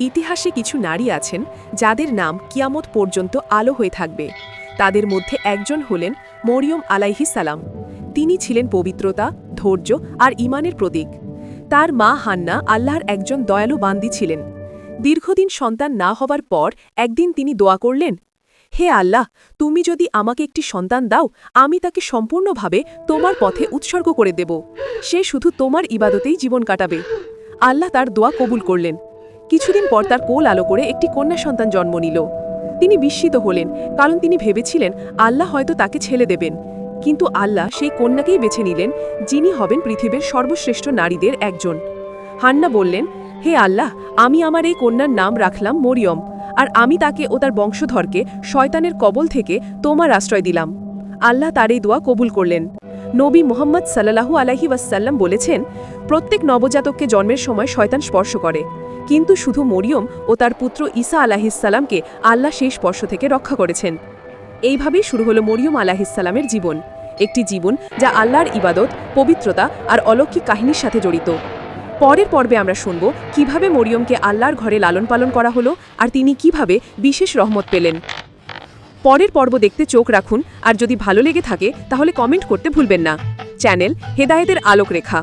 ইতিহাসে কিছু নারী আছেন যাদের নাম কিয়ামত পর্যন্ত আলো হয়ে থাকবে। তাদের মধ্যে একজন হলেন মরিয়ম আলাইহি সালাম। তিনি ছিলেন পবিত্রতা, ধৈর্য আর ইমানের প্রতীক। তার মা হান্না আল্লাহর একজন দয়ালু বান্দি ছিলেন। দীর্ঘদিন সন্তান না হবার পর একদিন তিনি দোয়া করলেন, হে আল্লাহ, তুমি যদি আমাকে একটি সন্তান দাও, আমি তাকে সম্পূর্ণভাবে তোমার পথে উৎসর্গ করে দেব। সে শুধু তোমার ইবাদতেই জীবন কাটাবে। আল্লাহ তার দোয়া কবুল করলেন। কিছুদিন পর তার কোল আলো করে একটি কন্যা সন্তান জন্ম নিল। তিনি বিস্মিত হলেন, কারণ তিনি ভেবেছিলেন আল্লাহ হয়তো তাকে ছেলে দেবেন। কিন্তু আল্লাহ সেই কন্যাকেই বেছে নিলেন, যিনি হবেন পৃথিবীর সর্বশ্রেষ্ঠ নারীদের একজন। হান্না বললেন, হে আল্লাহ, আমি আমার এই কন্যার নাম রাখলাম মরিয়ম, আর আমি তাকে ও তার বংশধরকে শয়তানের কবল থেকে তোমার আশ্রয় দিলাম। আল্লাহ তার এই দোয়া কবুল করলেন। নবী মোহাম্মদ সাল্লাহু আলাহি ওয়াসাল্লাম বলেছেন, প্রত্যেক নবজাতককে জন্মের সময় শয়তান স্পর্শ করে। কিন্তু শুধু মরিয়ম ও তার পুত্র ঈসা আলাহিসাল্লামকে আল্লাহ শেষ স্পর্শ থেকে রক্ষা করেছেন। এইভাবেই শুরু হলো মরিয়ম আলাহিসাল্লামের জীবন, একটি জীবন যা আল্লাহর ইবাদত, পবিত্রতা আর অলৌকিক কাহিনীর সাথে জড়িত। পরের পর্বে আমরা শুনব কীভাবে মরিয়মকে আল্লাহর ঘরে লালন পালন করা হলো আর তিনি কীভাবে বিশেষ রহমত পেলেন। পরের পর্ব দেখতে চোখ রাখুন আর যদি ভালো লেগে থাকে তাহলে কমেন্ট করতে ভুলবেন না। চ্যানেল হেদায়েতের আলোক রেখা